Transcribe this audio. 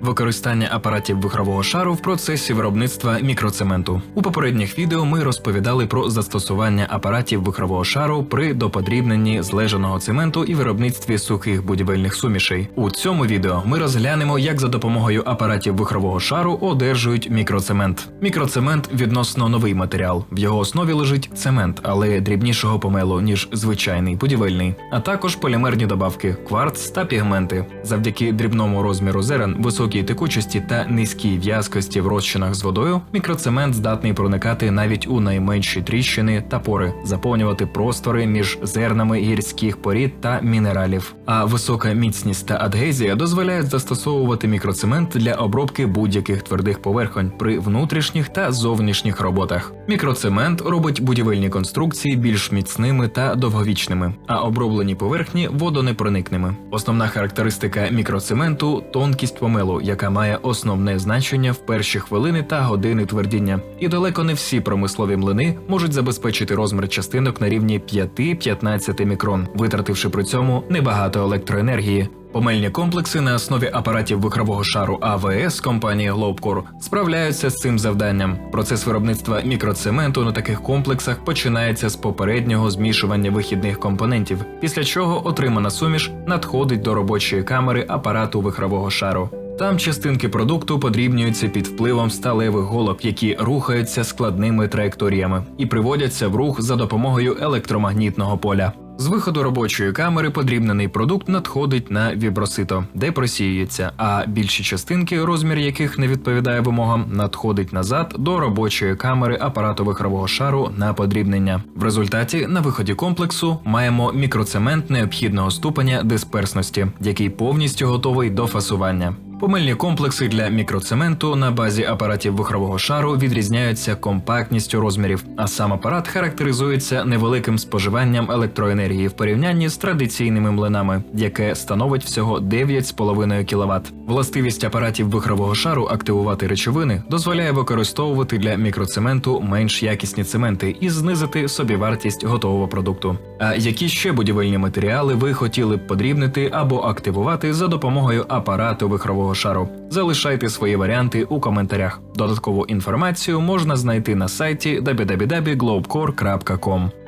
Використання апаратів вихрового шару в процесі виробництва мікроцементу. У попередніх відео ми розповідали про застосування апаратів вихрового шару при доподрібненні злежаного цементу і виробництві сухих будівельних сумішей. У цьому відео ми розглянемо, як за допомогою апаратів вихрового шару одержують мікроцемент. Мікроцемент відносно новий матеріал. В його основі лежить цемент, але дрібнішого помелу ніж звичайний будівельний, а також полімерні добавки, кварц та пігменти. Завдяки дрібному розміру зерен, високій текучості та низькій в'язкості в розчинах з водою, мікроцемент здатний проникати навіть у найменші тріщини та пори, заповнювати простори між зернами гірських порід та мінералів. А висока міцність та адгезія дозволяють застосовувати мікроцемент для обробки будь-яких твердих поверхонь при внутрішніх та зовнішніх роботах. Мікроцемент робить будівельні конструкції більш міцними та довговічними, а оброблені поверхні водонепроникними. Основна характеристика мікроцементу тонкість помелу, яка має основне значення в перші хвилини та години твердіння. І далеко не всі промислові млини можуть забезпечити розмір частинок на рівні 5-15 мікрон, витративши при цьому небагато електроенергії. Помельні комплекси на основі апаратів вихрового шару АВС компанії Globcore справляються з цим завданням. Процес виробництва мікроцементу на таких комплексах починається з попереднього змішування вихідних компонентів, після чого отримана суміш надходить до робочої камери апарату вихрового шару. Там частинки продукту подрібнюються під впливом сталевих голок, які рухаються складними траєкторіями і приводяться в рух за допомогою електромагнітного поля. З виходу робочої камери подрібнений продукт надходить на вібросито, де просіюється, а більші частинки, розмір яких не відповідає вимогам, надходить назад до робочої камери апарату вихрового шару на подрібнення. В результаті на виході комплексу маємо мікроцемент необхідного ступеня дисперсності, який повністю готовий до фасування. Помильні комплекси для мікроцементу на базі апаратів вихрового шару відрізняються компактністю розмірів, а сам апарат характеризується невеликим споживанням електроенергії в порівнянні з традиційними млинами, яке становить всього 9,5 кВт. Властивість апаратів вихрового шару активувати речовини дозволяє використовувати для мікроцементу менш якісні цементи і знизити собівартість готового продукту. А які ще будівельні матеріали ви хотіли б подрібнити або активувати за допомогою апарату вихрового шару? Залишайте свої варіанти у коментарях. Додаткову інформацію можна знайти на сайті www.globecore.com.